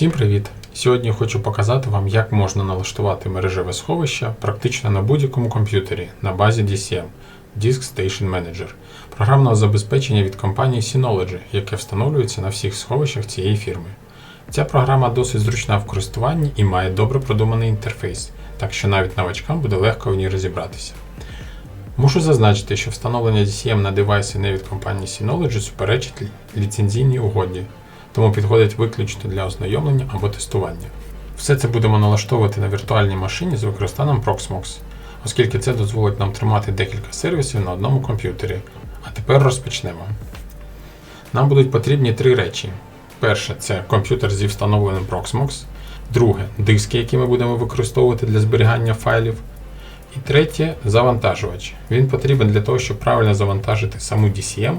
Всім привіт! Сьогодні хочу показати вам, як можна налаштувати мережеве сховище практично на будь-якому комп'ютері на базі DCM Disk Station Manager програмного забезпечення від компанії Synology, яке встановлюється на всіх сховищах цієї фірми. Ця програма досить зручна в користуванні і має добре продуманий інтерфейс, так що навіть новачкам буде легко в ній розібратися. Мушу зазначити, що встановлення DCM на девайси не від компанії Synology суперечить ліцензійній угоді, тому підходить виключно для ознайомлення або тестування. Все це будемо налаштовувати на віртуальній машині з використанням Proxmox, оскільки це дозволить нам тримати декілька сервісів на одному комп'ютері. А тепер розпочнемо. Нам будуть потрібні три речі. Перше це комп'ютер зі встановленим Proxmox. Друге диски, які ми будемо використовувати для зберігання файлів. І третє завантажувач. Він потрібен для того, щоб правильно завантажити саму DCM,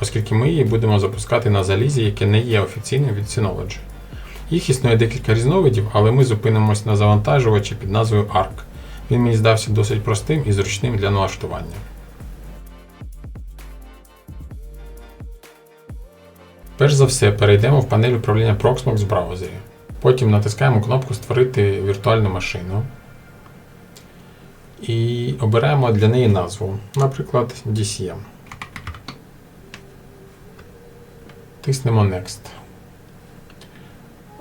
оскільки ми її будемо запускати на залізі, яке не є офіційним від Synology. Їх існує декілька різновидів, але ми зупинимось на завантажувачі під назвою ARC. Він мені здався досить простим і зручним для налаштування. Перш за все, перейдемо в панель управління Proxmox в браузері. Потім натискаємо кнопку Створити віртуальну машину і обираємо для неї назву, наприклад, DCM. Тиснемо Next.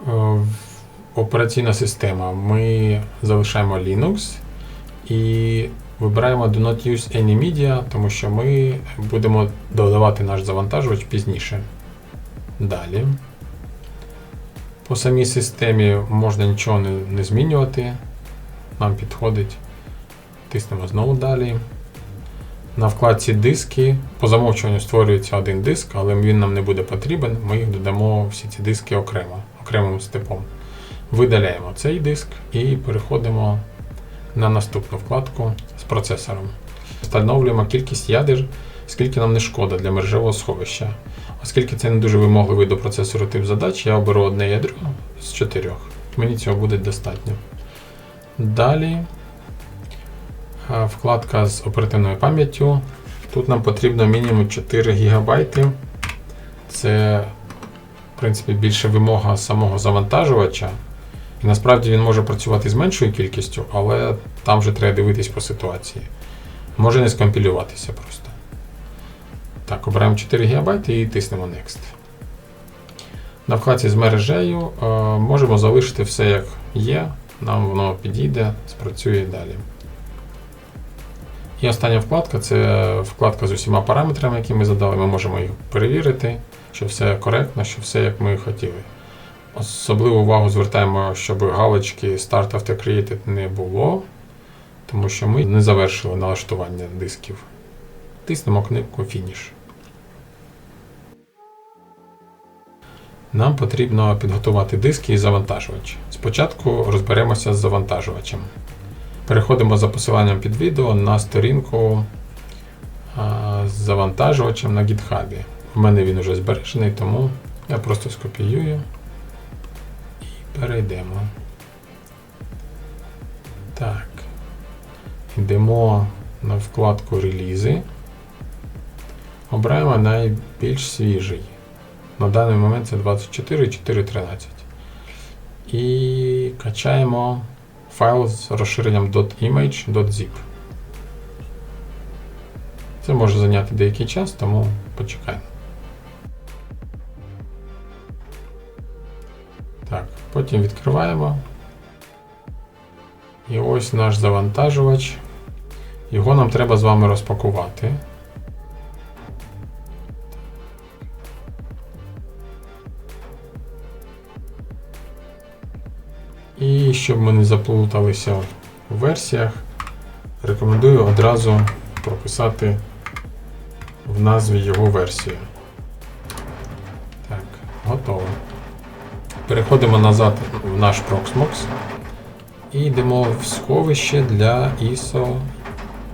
Е, Операційна система. Ми залишаємо Linux і вибираємо Do not use any media, тому що ми будемо додавати наш завантажувач пізніше. Далі. По самій системі можна нічого не, не змінювати. Нам підходить. Тиснемо знову далі. На вкладці диски по замовчуванню створюється один диск, але він нам не буде потрібен. Ми їх додамо всі ці диски окремо, окремим степом. Видаляємо цей диск і переходимо на наступну вкладку з процесором. Встановлюємо кількість ядер, скільки нам не шкода для мережевого сховища. Оскільки це не дуже вимогливий до процесору тип задач, я оберу одне ядро з чотирьох. Мені цього буде достатньо. Далі вкладка з оперативною пам'яттю. Тут нам потрібно мінімум 4 ГБ. Це, в принципі, більше вимога самого завантажувача. І насправді він може працювати з меншою кількістю, але там вже треба дивитись по ситуації. Може не скомпілюватися просто. Так, обираємо 4 ГБ і тиснемо Next. На вкладці з мережею е, можемо залишити все як є. Нам воно підійде, спрацює далі. І остання вкладка це вкладка з усіма параметрами, які ми задали. Ми можемо їх перевірити, що все коректно, що все як ми хотіли. Особливу увагу звертаємо, щоб галочки Start After Created не було, тому що ми не завершили налаштування дисків. Тиснемо кнопку Finish. Нам потрібно підготувати диски і завантажувач. Спочатку розберемося з завантажувачем. Переходимо за посиланням під відео на сторінку з завантажувачем на GitHub. У мене він вже збережений, тому я просто скопіюю і перейдемо. Так. Йдемо на вкладку релізи. Обираємо найбільш свіжий. На даний момент це 24.4.13. І качаємо файл з розширенням .image.zip. Це може зайняти деякий час, тому почекаємо. Так, потім відкриваємо. І ось наш завантажувач. Його нам треба з вами розпакувати. І щоб ми не заплуталися в версіях, рекомендую одразу прописати в назві його версію. Так, готово. Переходимо назад в наш Proxmox і йдемо в сховище для ISO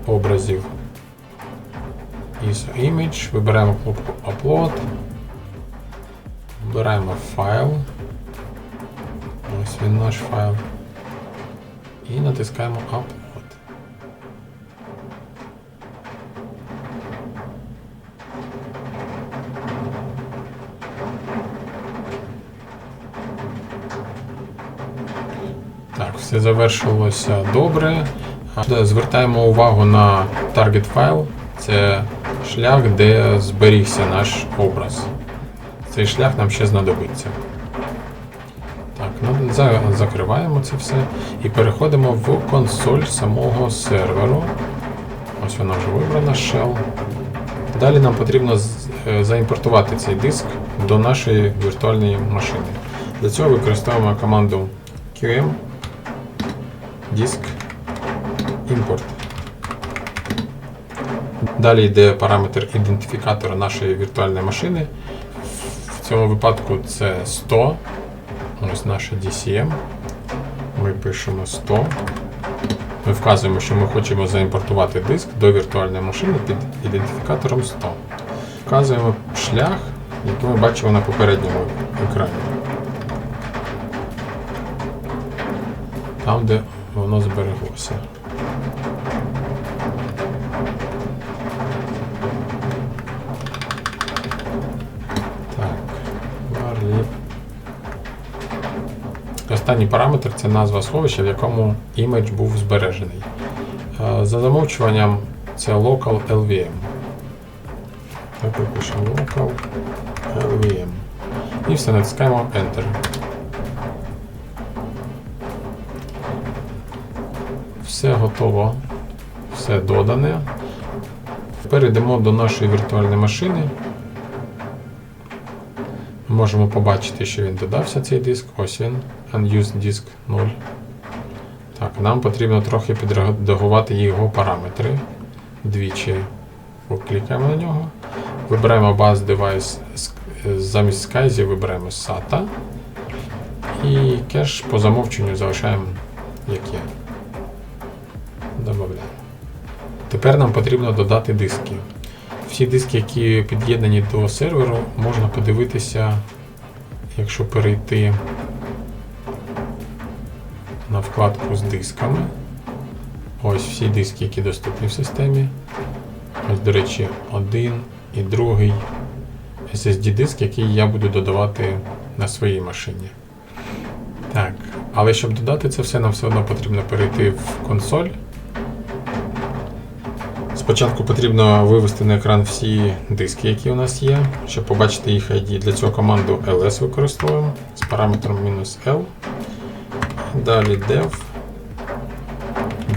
образів. ISO Image, вибираємо кнопку Upload, вибираємо файл. Ось він наш файл. І натискаємо Upload. Так, все завершилося добре. Звертаємо увагу на target файл. Це шлях, де зберігся наш образ. Цей шлях нам ще знадобиться. Закриваємо це все і переходимо в консоль самого серверу. Ось вона вже вибрана Shell. Далі нам потрібно е, заімпортувати цей диск до нашої віртуальної машини. Для цього використовуємо команду qm disk import. Далі йде параметр ідентифікатора нашої віртуальної машини. В цьому випадку це 100. Ось наше DCM. Ми пишемо 100. Ми вказуємо, що ми хочемо заімпортувати диск до віртуальної машини під ідентифікатором 100. Вказуємо шлях, який ми бачимо на попередньому екрані. Там, де воно збереглося. Останній параметр це назва сховища, в якому імідж був збережений. Е, За замовчуванням це local LVM. Так пишемо local LVM. І все, натискаємо Enter. Все готово, все додане. Тепер йдемо до нашої віртуальної машини. Можемо побачити, що він додався цей диск. Ось він. Unused disk 0. Так, нам потрібно трохи підредагувати його параметри. Двічі поклікаємо на нього. Вибираємо Bus Device замість SCSI вибираємо SATA. І кеш по замовченню залишаємо як є. Добавляємо. Тепер нам потрібно додати диски. Всі диски, які під'єднані до серверу, можна подивитися, якщо перейти на вкладку з дисками. Ось всі диски, які доступні в системі. Ось, до речі, один і другий SSD-диск, який я буду додавати на своїй машині. Так, але щоб додати це все, нам все одно потрібно перейти в консоль. Спочатку потрібно вивести на екран всі диски, які у нас є, щоб побачити їх ID. Для цього команду ls використовуємо з параметром "-l". Далі dev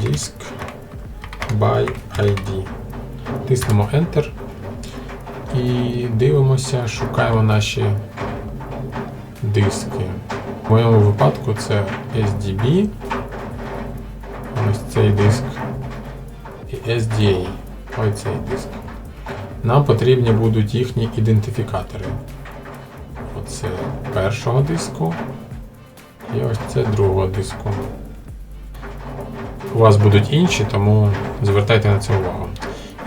disk by ID. Тиснемо Enter і дивимося, шукаємо наші диски. В моєму випадку це SDB. Ось цей диск і SDA. Ось цей диск. Нам потрібні будуть їхні ідентифікатори. Оце першого диску. І ось це другого диску. У вас будуть інші, тому звертайте на це увагу.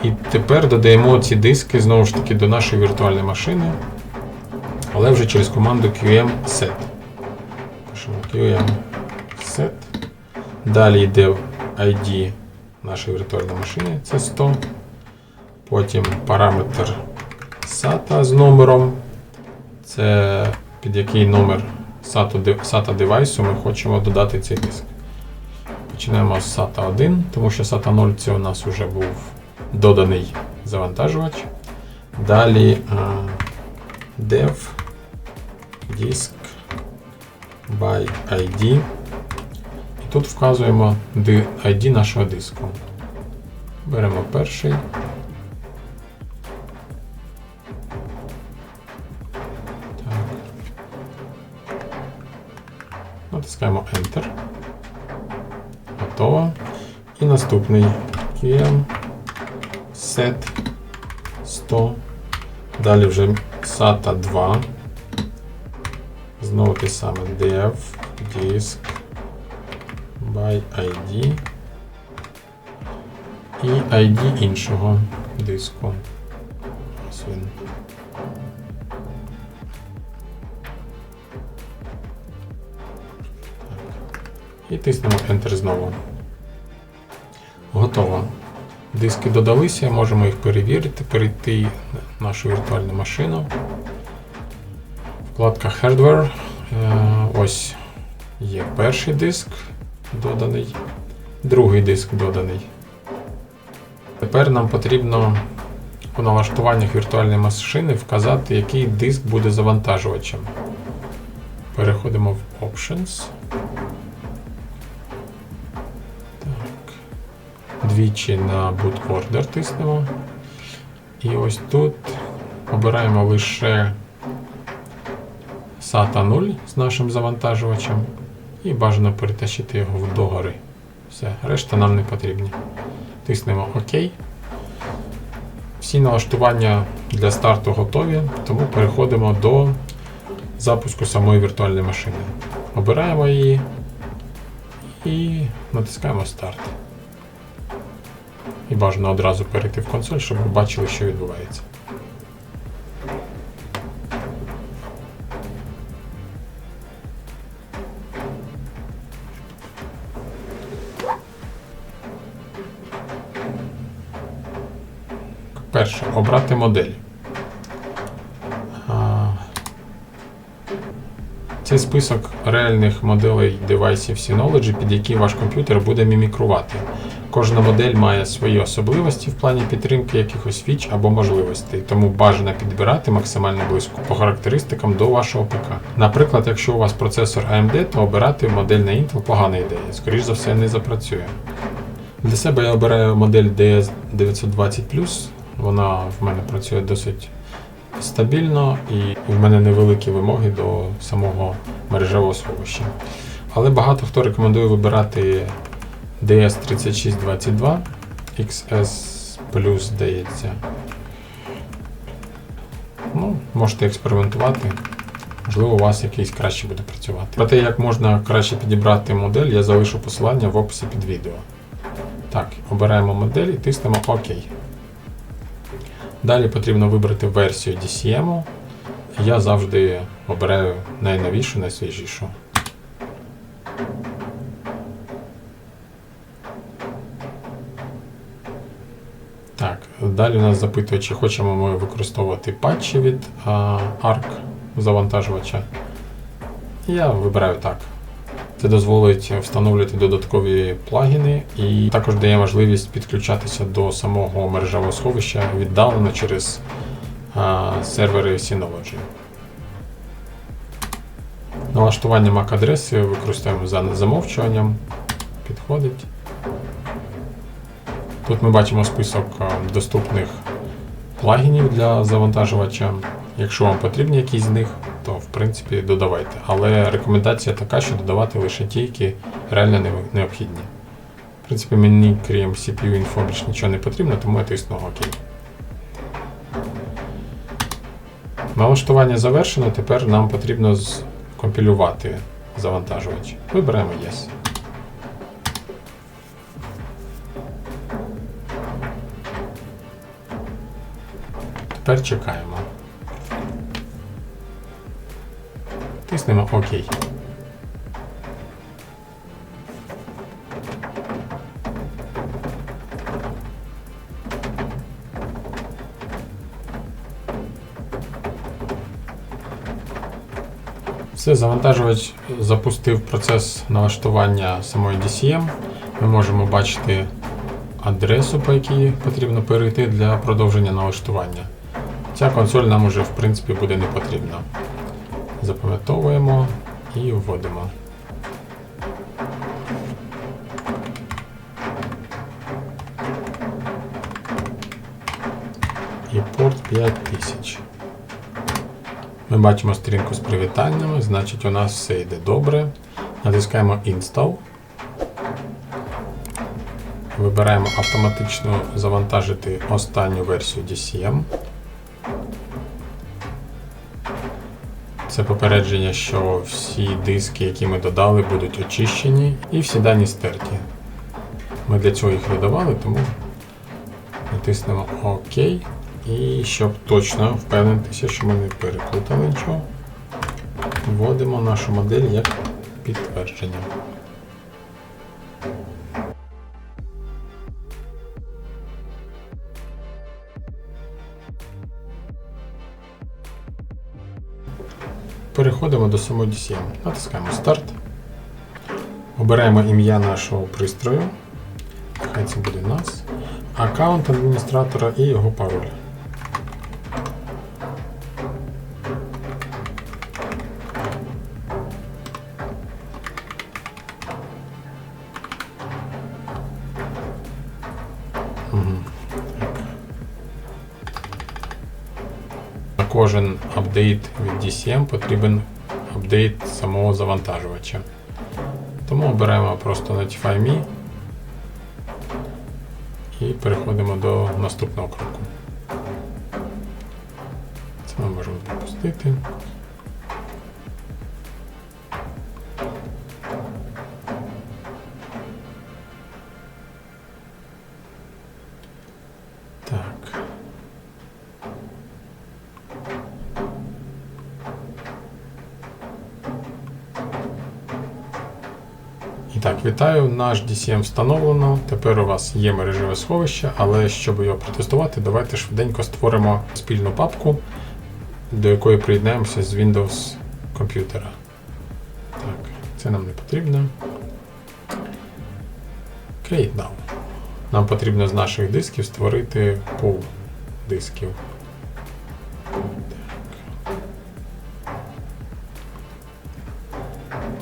І тепер додаємо ці диски знову ж таки до нашої віртуальної машини, але вже через команду QM set. Пишемо QM set. Далі йде ID нашої віртуальної машини, це 100. Потім параметр SATA з номером. Це під який номер SATA, девайсу ми хочемо додати цей диск. Почнемо з SATA 1, тому що SATA 0 це у нас вже був доданий завантажувач. Далі е, dev disk by ID. І тут вказуємо ID нашого диску. Беремо перший. Натискаємо Enter. Готово. І наступний QM set 100. Далі вже SATA 2. Знову те саме dev disk by ID. І ID іншого диску. Ось він. І тиснемо Enter знову. Готово. Диски додалися, можемо їх перевірити, перейти на нашу віртуальну машину. Вкладка Hardware. Е, Ось є перший диск, доданий, другий диск доданий. Тепер нам потрібно у налаштуваннях віртуальної машини вказати, який диск буде завантажувачем. Переходимо в Options. Двічі на Boot Order тиснемо. І ось тут обираємо лише SATA 0 з нашим завантажувачем. І бажано перетащити його догори. Все, решта нам не потрібні. Тиснемо ОК. Всі налаштування для старту готові, тому переходимо до запуску самої віртуальної машини. Обираємо її і натискаємо старт. І бажано одразу перейти в консоль, щоб ви бачили, що відбувається. Перше, обрати модель. Це список реальних моделей девайсів Synology, під які ваш комп'ютер буде мімікрувати. Кожна модель має свої особливості в плані підтримки якихось фіч або можливостей, тому бажано підбирати максимально близько по характеристикам до вашого ПК. Наприклад, якщо у вас процесор AMD, то обирати модель на Intel погана ідея, скоріш за все не запрацює. Для себе я обираю модель DS920 вона в мене працює досить стабільно і в мене невеликі вимоги до самого мережевого сховища. Але багато хто рекомендує вибирати DS3622 XS Plus, здається. Ну, можете експериментувати. Можливо, у вас якийсь краще буде працювати. Про те, як можна краще підібрати модель, я залишу посилання в описі під відео. Так, обираємо модель і тиснемо ОК. Далі потрібно вибрати версію DCM. Я завжди обираю найновішу, найсвіжішу. Так, далі нас запитує, чи хочемо ми використовувати патчі від ARC завантажувача. Я вибираю так. Це дозволить встановлювати додаткові плагіни і також дає можливість підключатися до самого мережевого сховища віддалено через а, сервери Synology. Налаштування MAC-адреси використовуємо за замовчуванням. Підходить. Тут ми бачимо список доступних плагінів для завантажувача. Якщо вам потрібні якісь з них, то в принципі додавайте. Але рекомендація така, що додавати лише ті, які реально необхідні. В принципі, мені крім CPU Info нічого не потрібно, тому я тисну ОК. Налаштування завершено, тепер нам потрібно скомпілювати завантажувач. Вибираємо Yes. Тепер чекаємо. Тиснемо ОК. Все, завантажувач запустив процес налаштування самої DCM. Ми можемо бачити адресу, по якій потрібно перейти для продовження налаштування. Ця консоль нам уже в принципі буде не потрібна. Запам'ятовуємо і вводимо. І порт 5000. Ми бачимо сторінку з привітаннями, значить у нас все йде добре. Натискаємо Install. Вибираємо автоматично завантажити останню версію DCM. Це попередження, що всі диски, які ми додали, будуть очищені і всі дані стерті. Ми для цього їх додавали, тому натиснемо ОК. І щоб точно впевнитися, що ми не переплутали нічого, вводимо нашу модель як підтвердження. Переходимо до самої DCM. Натискаємо старт. Обираємо ім'я нашого пристрою. Хай це буде нас. Аккаунт адміністратора і його пароль. Кожен апдейт від DCM потрібен апдейт самого завантажувача. Тому обираємо просто Notify Me і переходимо до наступного кроку. Це ми можемо пропустити. І так, вітаю, наш DCM встановлено. Тепер у вас є мережеве сховище, але щоб його протестувати, давайте швиденько створимо спільну папку, до якої приєднаємося з Windows комп'ютера. Так, це нам не потрібно. Create now. Нам потрібно з наших дисків створити пул дисків.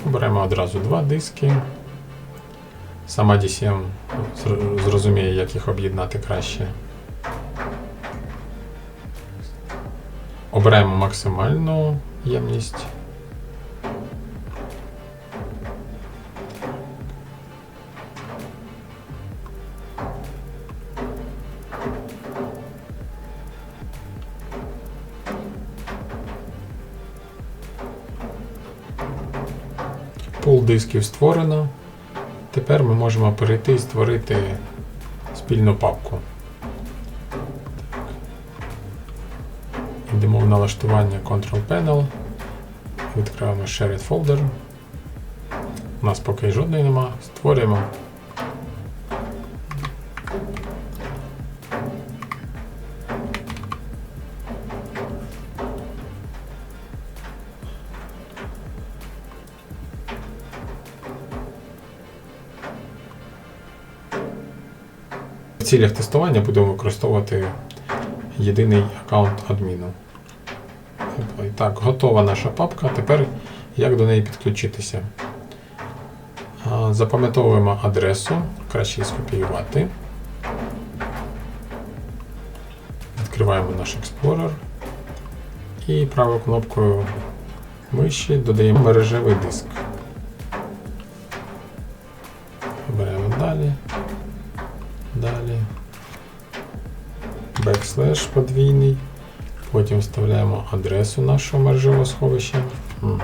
Беремо одразу два диски. Сама DCM зрозуміє, як їх об'єднати краще. Обираємо максимальну ємність. Пул дисків створено. Тепер ми можемо перейти і створити спільну папку. Йдемо в налаштування Control Panel. Відкриваємо Shared Folder. У нас поки жодної нема. Створюємо. Цілях тестування будемо використовувати єдиний аккаунт адміну. Так, готова наша папка. Тепер як до неї підключитися? Запам'ятовуємо адресу, краще її скопіювати. Відкриваємо наш Explorer і правою кнопкою миші додаємо мережевий диск. Backslash подвійний. Потім вставляємо адресу нашого мережевого сховища. Угу.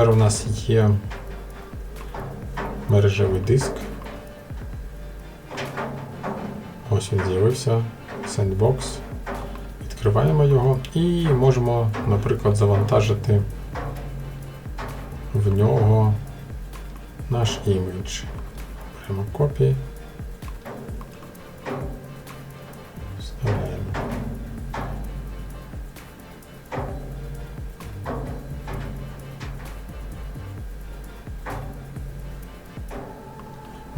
Тепер у нас є мережевий диск. Ось він з'явився. Sandbox. Відкриваємо його і можемо, наприклад, завантажити в нього наш імідж. Беремо копії.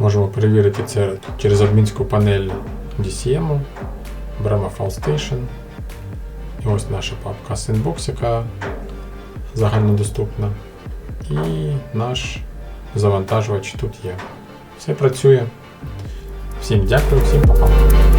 Можемо перевірити це через адмінську панель DCM. Беремо File Station. І ось наша папка Sandbox, яка загальнодоступна. І наш завантажувач тут є. Все працює. Всім дякую, всім па-па.